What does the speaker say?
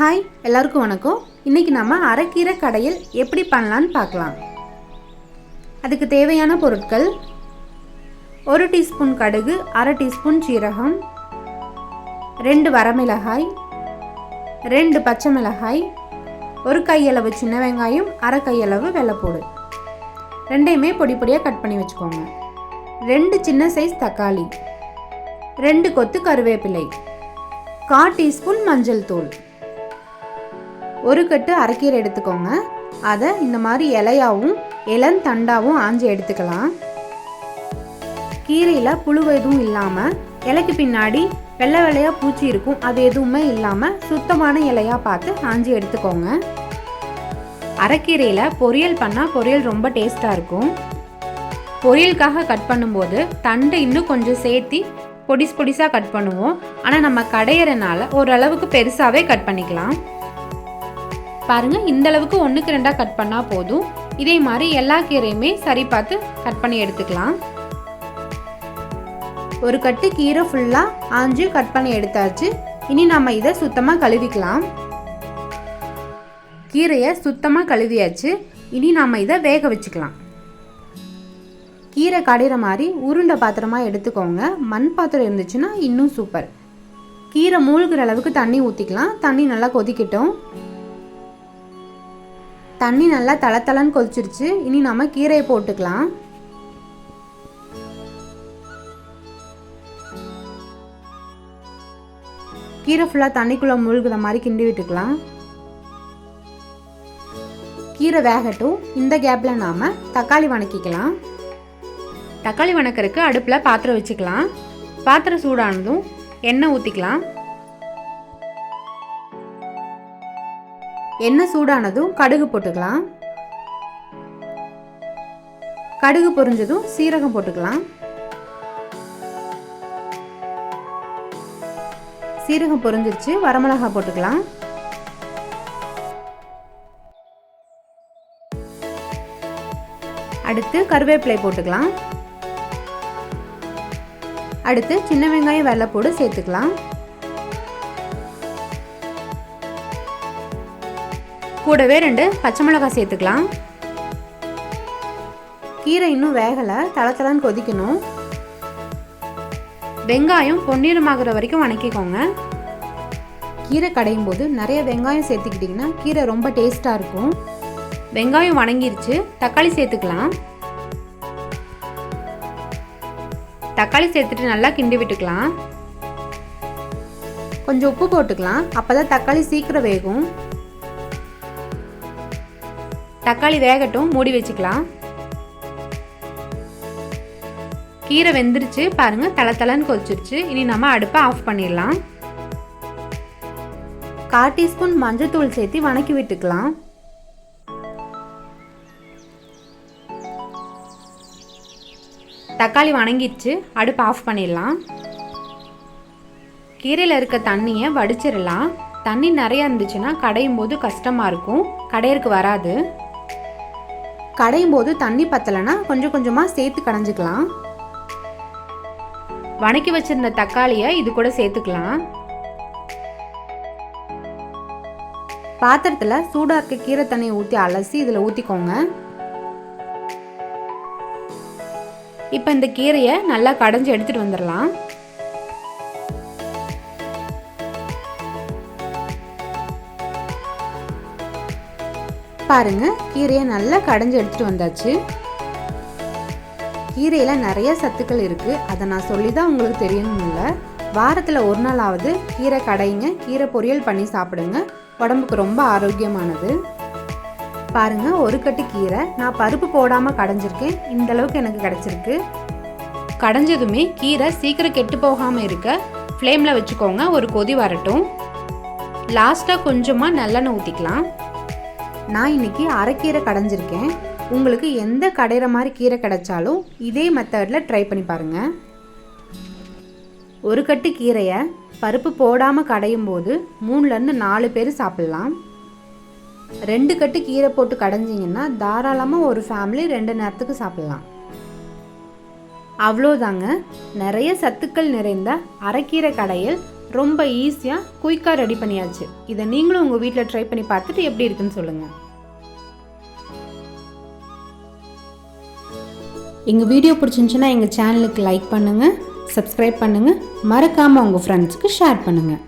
Hi எல்லாருக்கும் வணக்கம். இன்னைக்கு நம்ம அரைக்கீரை கடையில் எப்படி பண்ணலான்னு பார்க்கலாம். அதுக்கு தேவையான பொருட்கள் ஒரு டீஸ்பூன் கடுகு அரை டீஸ்பூன் சீரகம் ரெண்டு வரமிளகாய் ரெண்டு பச்சை மிளகாய் ஒரு கையளவு சின்ன வெங்காயம் அரை கையளவு வெள்ளைப்பூடு ரெண்டையுமே பொடி பொடியாக கட் பண்ணி வச்சுக்கோங்க. ரெண்டு சின்ன சைஸ் தக்காளி ரெண்டு கொத்து கருவேப்பிலை கா டீஸ்பூன் மஞ்சள் தூள். ஒரு கட்டு அரைக்கீரை எடுத்துக்கோங்க. அதை இந்த மாதிரி இலையாவும் இளந்தண்டாவும் ஆஞ்சி எடுத்துக்கலாம். கீரையில் புழு எதுவும் இல்லாமல் இலைக்கு பின்னாடி வெள்ளை வெள்ளையாக பூச்சி இருக்கும் அது எதுவுமே இல்லாமல் சுத்தமான இலையாக பார்த்து ஆஞ்சி எடுத்துக்கோங்க. அரைக்கீரையில் பொரியல் பண்ணால் பொரியல் ரொம்ப டேஸ்ட்டாக இருக்கும். பொரியலுக்காக கட் பண்ணும்போது தண்டை இன்னும் கொஞ்சம் சேர்த்தி பொடிஸ் பொடிசாக கட் பண்ணுவோம். ஆனால் நம்ம கடையிறனால ஓரளவுக்கு பெருசாகவே கட் பண்ணிக்கலாம். பாருங்கள் இந்த அளவுக்கு ஒன்றுக்கு ரெண்டாக கட் பண்ணால் போதும். இதே மாதிரி எல்லா கீரையுமே சரி பார்த்து கட் பண்ணி எடுத்துக்கலாம். ஒரு கட்டு கீரை ஃபுல்லாக ஆஞ்சு கட் பண்ணி எடுத்தாச்சு. இனி நம்ம இதை சுத்தமாக கழுவிக்கலாம். கீரையை சுத்தமாக கழுவியாச்சு. இனி நாம் இதை வேக வச்சுக்கலாம். கீரை கடையிற மாதிரி உருண்டை பாத்திரமாக எடுத்துக்கோங்க. மண் பாத்திரம் இருந்துச்சுன்னா இன்னும் சூப்பர் கீரை மூழ்கிற அளவுக்கு தண்ணி ஊற்றிக்கலாம் தண்ணி நல்லா கொதிக்கட்டும். தண்ணி நல்லா தளத்தளன்னு கொதிச்சிருச்சு. இனி நம்ம கீரையை போட்டுக்கலாம். கீரை ஃபுல்லாக தண்ணிக்குள்ளே முழுகிற மாதிரி கிண்டி விட்டுக்கலாம். கீரை வேகட்டும். இந்த கேப்பில் நாம் தக்காளி வணக்கிக்கலாம். தக்காளி வணக்கிறதுக்கு அடுப்பில் பாத்திரம் வச்சுக்கலாம். பாத்திரம் சூடானதும் எண்ணெய் ஊற்றிக்கலாம் எண்ணெய் சூடானதும் கடுகு போட்டுக்கலாம். கடுகு பொரிஞ்சதும் சீரகம் போட்டுக்கலாம். சீரகம் பொரிஞ்சிருச்சு வரமிளகா போட்டுக்கலாம். அடுத்து கருவேப்பிலை போட்டுக்கலாம். அடுத்து சின்ன வெங்காயம் வெள்ளைப்பூடு சேர்த்துக்கலாம். கூடவே ரெண்டு பச்சை மிளகாய் சேர்த்துக்கலாம். கீரை இன்னும் வேகலை தளத்தலன்னு கொதிக்கணும். வெங்காயம் பொன்னிறமாகிற வரைக்கும் வணக்கிக்கோங்க. கீரை கடையும் போது நிறைய வெங்காயம் சேர்த்துக்கிட்டிங்கன்னா கீரை ரொம்ப டேஸ்ட்டாக இருக்கும். வெங்காயம் வணங்கிருச்சு தக்காளி சேர்த்துக்கலாம். தக்காளி சேர்த்துட்டு நல்லா கிண்டி விட்டுக்கலாம். கொஞ்சம் உப்பு போட்டுக்கலாம் அப்போதான் தக்காளி சீக்கிரம் வேகும். தக்காளி வேகட்டும் மூடி வச்சுக்கலாம். கீரை வெந்துருச்சு பாருங்க தலை தலைன்னு கொதிச்சிருச்சு. இனி நம்ம அடுப்பை ஆஃப் பண்ணிடலாம். கால் டீஸ்பூன் மஞ்சத்தூள் சேர்த்து வணக்கி விட்டுக்கலாம். தக்காளி வணங்கிடுச்சு அடுப்பு ஆஃப் பண்ணிடலாம். கீரையில் இருக்க தண்ணியை வடிச்சிடலாம். தண்ணி நிறையா இருந்துச்சுன்னா கடையும் போது கஷ்டமாக இருக்கும். கடையிற்கு வராது. கடையும் போது தண்ணி பத்தலைன்னா கொஞ்சம் கொஞ்சமாக சேர்த்து கடைஞ்சிக்கலாம். வணக்கி வச்சிருந்த தக்காளியை இது கூட சேர்த்துக்கலாம். பாத்திரத்தில் சூடாக இருக்க கீரை தண்ணியை ஊற்றி அலசி இதில் ஊற்றிக்கோங்க இப்போ இந்த கீரையை நல்லா கடைஞ்சி எடுத்துகிட்டு வந்துடலாம் பாருங்கள் கீரையை நல்லா கடைஞ்சி எடுத்துகிட்டு வந்தாச்சு. கீரையில் நிறைய சத்துக்கள் இருக்குது அதை நான் சொல்லி தான் உங்களுக்கு தெரியணும் இல்லை. வாரத்தில் ஒரு நாளாவது கீரை கடைங்க. கீரை பொரியல் பண்ணி சாப்பிடுங்க. உடம்புக்கு ரொம்ப ஆரோக்கியமானது. பாருங்க ஒரு கட்டு கீரை. நான் பருப்பு போடாமல் கடைஞ்சிருக்கேன். இந்த அளவுக்கு எனக்கு கிடச்சிருக்கு. கடைஞ்சதுமே கீரை சீக்கிரம் கெட்டு போகாமல் இருக்க ஃப்ளேமில் வச்சுக்கோங்க. ஒரு கொதி வரட்டும். லாஸ்ட்டாக கொஞ்சமாக நல்லெண்ணெய் ஊற்றிக்கலாம் நான் இன்னைக்கு அரைக்கீரை கடைஞ்சிருக்கேன். உங்களுக்கு எந்த கடையிற மாதிரி கீரை கிடைச்சாலும் இதே மெத்தடில் ட்ரை பண்ணி பாருங்கள் ஒரு கட்டு கீரையை பருப்பு போடாமல் கடையும் போது மூணுலேருந்து நாலு பேர் சாப்பிட்லாம். ரெண்டு கட்டு கீரை போட்டு கடைஞ்சிங்கன்னா தாராளமாக ஒரு ஃபேமிலி ரெண்டு நேரத்துக்கு சாப்பிட்லாம். அவ்வளோதாங்க நிறைய சத்துக்கள் நிறைந்த அரைக்கீரை கடையில் ரொம்ப ஈஸியாக குயிக்காக ரெடி பண்ணியாச்சு. இதை நீங்களும் உங்கள் வீட்டில் ட்ரை பண்ணி பார்த்துட்டு எப்படி இருக்குன்னு சொல்லுங்கள் எங்கள் வீடியோ பிடிச்சிருந்துச்சுன்னா எங்கள் சேனலுக்கு லைக் பண்ணுங்கள் சப்ஸ்கிரைப் பண்ணுங்கள் மறக்காமல் உங்கள் ஃப்ரெண்ட்ஸுக்கு ஷேர் பண்ணுங்கள்